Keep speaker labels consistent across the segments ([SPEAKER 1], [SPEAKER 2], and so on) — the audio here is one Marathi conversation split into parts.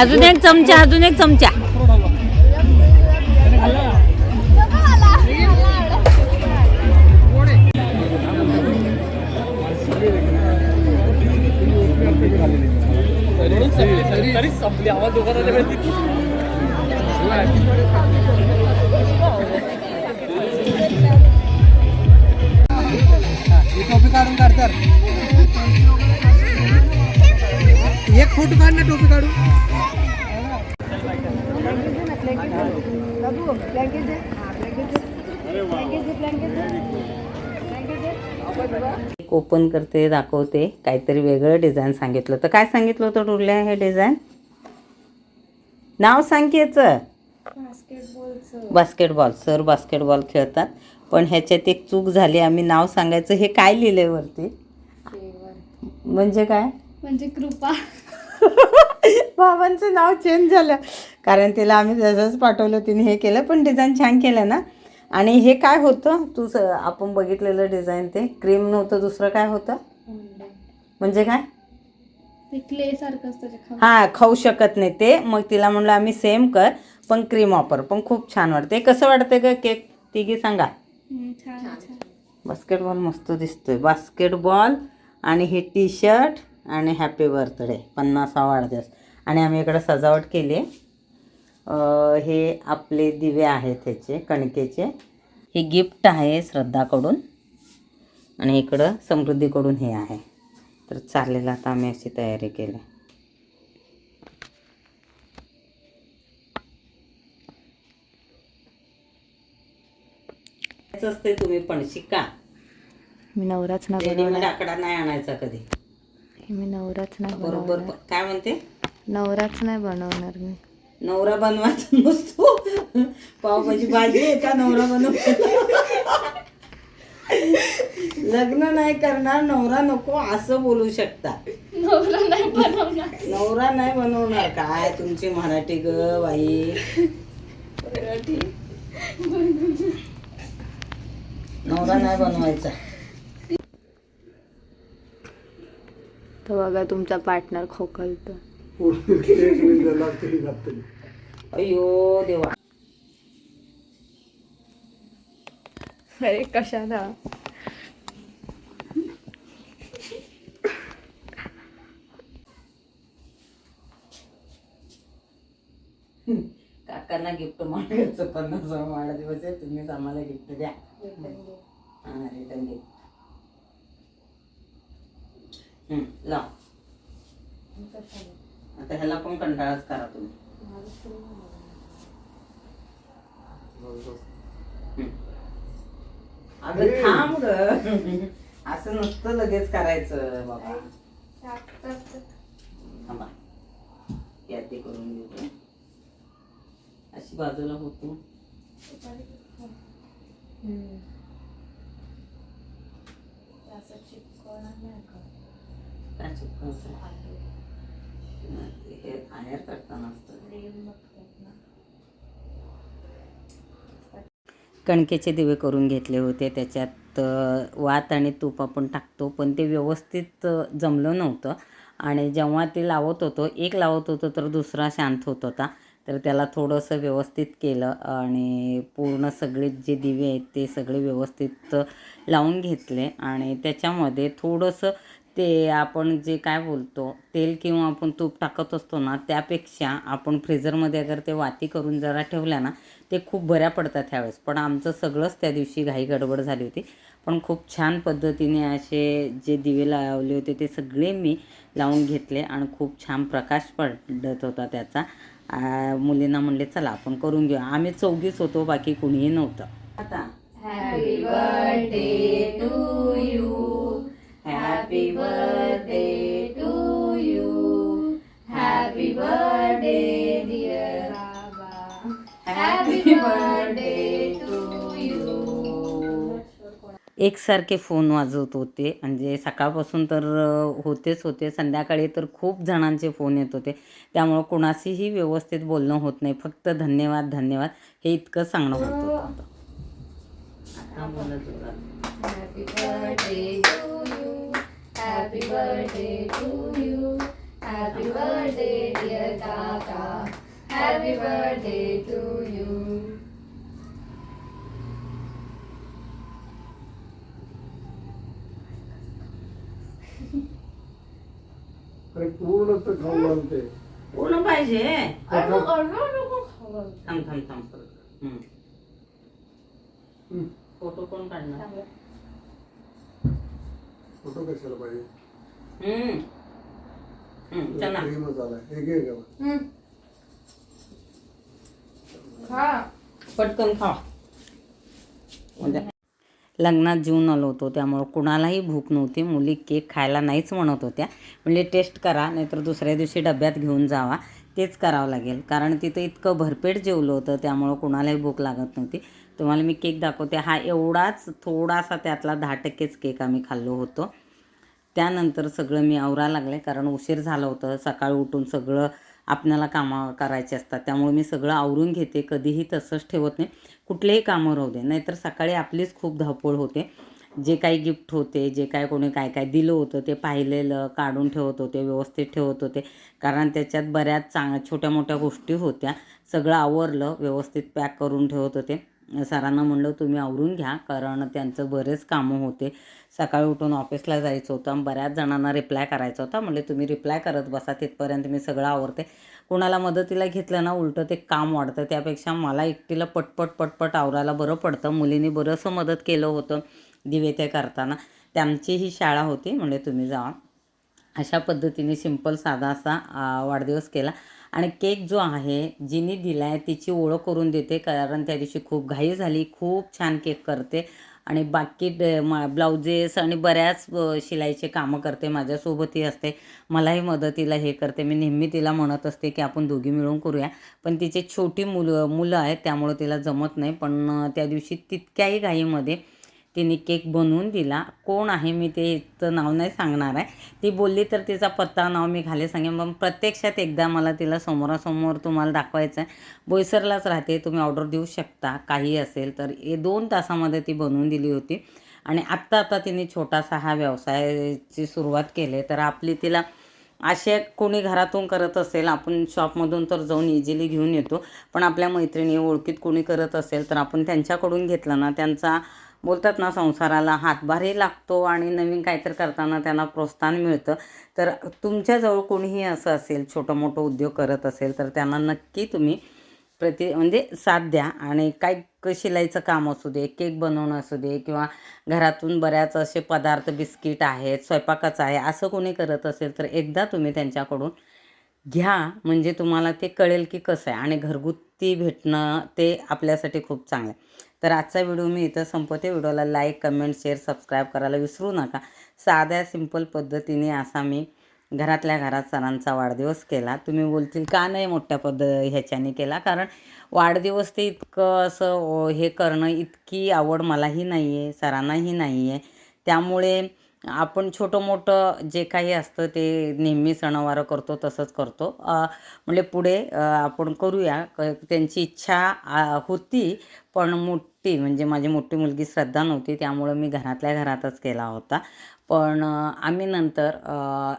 [SPEAKER 1] अजून एक चमचा अजून एक चमचा.
[SPEAKER 2] टोपी काढून काढ तर एक फोटो काढ ना टोपी काढून.
[SPEAKER 1] ओपन करते दाखवते. काहीतरी वेगळं डिझाईन सांगितलं. तर काय सांगितलं होतं टुरल्या हे डिझाईन नाव सांग की याचं. बास्केटबॉल सर बास्केटबॉल खेळतात. पण ह्याच्यात एक चूक झाली. आम्ही नाव सांगायचं हे काय लिहिलंय वरती? म्हणजे काय?
[SPEAKER 3] म्हणजे कृपा.
[SPEAKER 1] बाबांचं नाव चेंज झालं. कारण तिला आम्ही जसंच पाठवलं तिने हे केलं पण डिझाईन छान केलं ना. आणि हे काय होतं तू आपण बघितलेलं डिझाईन ते क्रीम नव्हतं दुसरं काय होतं? म्हणजे काय? हां खाऊ शकत नाही ते. मग तिला म्हणलं आम्ही सेम कर पण क्रीम वापर. पण खूप छान वाटते. कसं वाटतं का केक तिघी सांगा. बास्केटबॉल मस्त दिसतोय. बास्केटबॉल आणि हे टी शर्ट आणि हॅपी बर्थडे पन्नासा वाढदिवस. आणि आम्ही इकडं सजावट केली. आहे हे आपले दिवे आहेत ह्याचे कणकेचे. हे गिफ्ट आहे श्रद्धाकडून आणि इकडं समृद्धीकडून हे आहे. तर चालेल आता आम्ही अशी तयारी केली. असते तुम्ही पण शिका.
[SPEAKER 3] मी नवराच नाही
[SPEAKER 1] रेडीमेड आकडा नाही आणायचा कधी.
[SPEAKER 3] मी नवराच नाही
[SPEAKER 1] बरोबर काय म्हणते?
[SPEAKER 3] नवराच नाही बनवणार मी.
[SPEAKER 1] नवरा बनवायचा नसतो. पावभाजी भाजी आहे का नवरा बनव लग्न नाही करणार नवरा नको असं बोलू शकता. नवरा नाही बनवणार. काय तुमची मराठी ग बाई? नवरा नाही बनवायचा.
[SPEAKER 3] तर बघा तुमचा पार्टनर खोकलतो.
[SPEAKER 1] अयो देवा.
[SPEAKER 3] अरे कशाला?
[SPEAKER 1] काकांना गिफ्ट मागायचं पन्नास वाढदिवस आहे तुम्हीच आम्हाला गिफ्ट द्या. हां रिटर्न गिफ्ट लाव. आता ह्याला पण कंटाळाच करा तुम्ही. हम्म. अगं थांब ग. असं नसतं लगेच करायचं बाबा. थांबा. यादी करून घेऊ अशी बाजूला होतो. चिपकायचं हे बाहेर करताना असतं. कणकेचे दिवे करून घेतले होते त्याच्यात वात आणि तूप आपण टाकतो पण ते व्यवस्थित जमलं नव्हतं. आणि जेव्हा ते लावत होतो एक लावत होतो तर दुसरा शांत होत होता. तर त्याला थोडंसं व्यवस्थित केलं आणि पूर्ण सगळे जे दिवे आहेत ते सगळे व्यवस्थित लावून घेतले. आणि त्याच्यामध्ये थोडंसं ते आपण जे काय बोलतो तेल किंवा आपण तूप टाकत असतो ना त्यापेक्षा आपण फ्रीझरमध्ये अगर ते वाती करून जरा ठेवल्या ना ते खूप बऱ्या पडतात ह्यावेळेस. पण आमचं सगळंच त्या दिवशी घाई गडबड झाली होती. पण खूप छान पद्धतीने असे जे दिवे लावले होते ते सगळे मी लावून घेतले आणि खूप छान प्रकाश पडत होता त्याचा. मुलींना म्हणले चला आपण करून घेऊ. आम्ही चौघीच होतो बाकी कुणीही नव्हतं. आता happy birthday to you happy birthday to you happy birthday dear happy birthday to you एकसारखे फोन वाजवत होते. म्हणजे सकाळपासून तर होतेच होते. संध्याकाळी तर खूप जणांचे फोन येत होते. त्यामुळं कोणाशीही व्यवस्थित बोलणं होत नाही. फक्त धन्यवाद धन्यवाद. हे इतकं सांगणं होत. होतं आता बोला जोरात.
[SPEAKER 2] अरे पूर्ण तर खाऊ घालते
[SPEAKER 1] पूर्ण पाहिजे. थांब थांब थांब. हम्म. फोटो कोण काढणार?
[SPEAKER 2] फोटो कशाला पाहिजे?
[SPEAKER 1] हम्म. हम्म, चला.
[SPEAKER 2] क्रीमच आलाय एक एक
[SPEAKER 1] पटकन खा. उद्या. लग्नात जेवून आलो होतो त्यामुळं कुणालाही भूक नव्हती. मुली केक खायला नाहीच म्हणत होत्या. म्हणजे टेस्ट करा नाहीतर दुसऱ्या दिवशी डब्यात घेऊन जावा. तेच करावं लागेल. कारण तिथं इतकं भरपेट जेवलं होतं त्यामुळं कुणालाही भूक लागत नव्हती. तुम्हाला मी केक दाखवते. हा एवढाच थोडासा त्यातला दहा टक्केच केक आम्ही खाल्लो होतो. त्यानंतर सगळं मी आवरा लागले. कारण उशीर झालं होतं. सकाळी उठून सगळं आपल्याला कामं करायचे असतात. त्यामुळे मी सगळं आवरून घेते. कधीही तसंच ठेवत नाही. कुठलेही कामं राहू दे. नाहीतर सकाळी आपलीच खूप धावपळ होते. जे काही गिफ्ट होते जे काय कोणी काय काय दिलं होतं ते पाहिलेलं काढून ठेवत होते व्यवस्थित ठेवत होते. कारण त्याच्यात बऱ्याच चांग छोट्या मोठ्या गोष्टी होत्या. सगळं आवरलं व्यवस्थित पॅक करून ठेवत होते. सरांना म्हणलं तुम्ही आवरून घ्या. कारण त्यांचं बरेच कामं होते. सकाळी उठून ऑफिसला जायचं होतं आणि बऱ्याच जणांना रिप्लाय करायचा होता. म्हणले तुम्ही रिप्लाय करत बसा तिथपर्यंत मी सगळं आवरते. कोणाला मदतीला घेतलं ना उलटं ते काम वाढतं. त्यापेक्षा मला एकटीला पटपट पटपट आवरायला बरं पडतं. मुलींनी बरंचसं मदत केलं होतं. दिवे ते करताना. त्यांची ही शाळा होती म्हणजे तुम्ही जावा. अशा पद्धतीने सिंपल साधा असा वाढदिवस केला. आणि केक जो आहे जिने दिला आहे तिची ओळख करून देते कारण त्या दिवशी खूप घाई झाली खूप छान केक करते. आणि बाकी ड मा ब्लाउजेस आणि बऱ्याच शिलाईचे कामं करते माझ्यासोबतही असते. मलाही मदतीला हे करते. मी नेहमी तिला म्हणत असते की आपण दोघी मिळून करूया. पण तिचे छोटी मुलं मुलं आहेत त्यामुळं तिला जमत नाही. पण त्या दिवशी तितक्याही घाईमध्ये तिने केक बनवून दिला. कोण आहे मी ते नाव नाही सांगणार आहे. ती बोलली तर तिचा पत्ता नाव मी खाली सांगेन. मग प्रत्यक्षात एकदा मला तिला समोरासमोर तुम्हाला दाखवायचं आहे. बोईसरलाच राहते. तुम्ही ऑर्डर देऊ शकता. काही असेल तर. हे दोन तासामध्ये ती बनवून दिली होती. आणि आत्ता आता तिने छोटासा हा व्यवसायाची सुरुवात केली. तर आपली तिला असे कोणी घरातून करत असेल आपण शॉपमधून तर जाऊन इझिली घेऊन येतो. पण आपल्या मैत्रिणी ओळखीत कोणी करत असेल तर आपण त्यांच्याकडून घेतलं ना त्यांचा बोलतात ना संसाराला हातभारही लागतो आणि नवीन काहीतरी करताना त्यांना प्रोत्साहन मिळतं. तर तुमच्याजवळ कोणीही असं असेल छोटं मोठं उद्योग करत असेल तर त्यांना नक्की तुम्ही प्रति म्हणजे साथ द्या. आणि काय शिलाईचं काम असू दे केक बनवणं असू दे किंवा घरातून बऱ्याच असे पदार्थ बिस्किट आहेत स्वयंपाकाचं आहे असं कोणी करत असेल तर एकदा तुम्ही त्यांच्याकडून घ्या. म्हणजे तुम्हाला ते कळेल की कसं आहे. आणि घरगुती भेटणं ते आपल्यासाठी खूप चांगलं आहे. तर आजचा व्हिडिओ मी इथं संपवते. व्हिडिओला लाईक कमेंट शेअर सबस्क्राईब करायला विसरू नका. साध्या सिंपल पद्धतीने असा मी घरातल्या घरात सरांचा वाढदिवस केला. तुम्ही बोलतील का नाही मोठ्या पद्ध ह्याच्याने केला? कारण वाढदिवस ते इतकं असं हे करणं इतकी आवड मलाही नाही आहे सरांनाही नाही आहे त्यामुळे आपण छोटं मोठं जे काही असतं ते नेहमी सणवारं करतो तसंच करतो. म्हणजे पुढे आपण करूया. क- त्यांची इच्छा होती पण मोठी म्हणजे माझी मोठी मुलगी श्रद्धा नव्हती त्यामुळं मी घरातल्या घरातच केला होता. पण आम्ही नंतर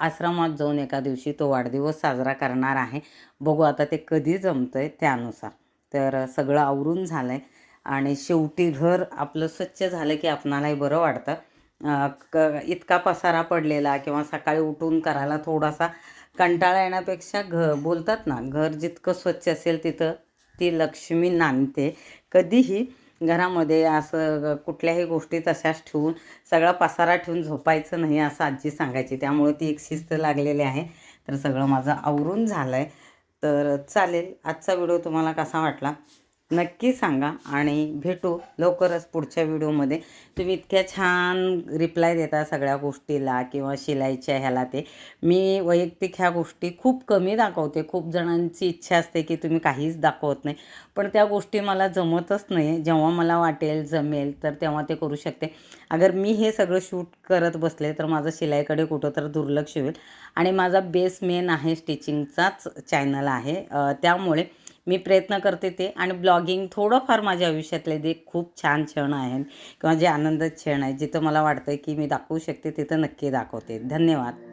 [SPEAKER 1] आश्रमात जाऊन एका दिवशी तो वाढदिवस साजरा करणार आहे. बघू आता ते कधी जमतं आहे त्यानुसार. तर सगळं आवरून झालं आहे आणि शेवटी घर आपलं स्वच्छ झालं की आपणालाही बरं वाटतं. क इतका पसारा पडलेला किंवा सकाळी उठून करायला थोडासा कंटाळा येण्यापेक्षा घ बोलतात ना घर जितकं स्वच्छ असेल तिथं ती लक्ष्मी नांदते. कधीही घरामध्ये असं कुठल्याही गोष्टी तशाच ठेवून सगळा पसारा ठेवून झोपायचं नाही असं आजी सांगायची. त्यामुळे ती एक शिस्त लागलेली आहे. तर सगळं माझं आवरून झालं आहे तर चालेल आजचा व्हिडिओ तुम्हाला कसा वाटला? नक्की सांगा आणि भेटू लवकरच पुढच्या व्हिडिओमध्ये. तुम्ही इतक्या छान रिप्लाय देता सगळ्या गोष्टीला किंवा शिलाईच्या ह्याला ते. मी वैयक्तिक ह्या गोष्टी खूप कमी दाखवते. खूप जणांची इच्छा असते की तुम्ही काहीच दाखवत नाही. पण त्या गोष्टी मला जमतच नाही. जेव्हा मला वाटेल जमेल तर तेव्हा ते करू शकते. अगर मी हे सगळं शूट करत बसले तर माझं शिलाईकडे कुठं तर दुर्लक्ष होईल. आणि माझा बेस मेन आहे स्टिचिंगचाच चॅनल आहे. त्यामुळे मी प्रयत्न करते ते. आणि ब्लॉगिंग थोडंफार माझ्या आयुष्यातले जे खूप छान क्षण आहेत किंवा जे आनंद क्षण आहेत जिथं मला वाटतं की मी दाखवू शकते तिथं नक्की दाखवते. धन्यवाद.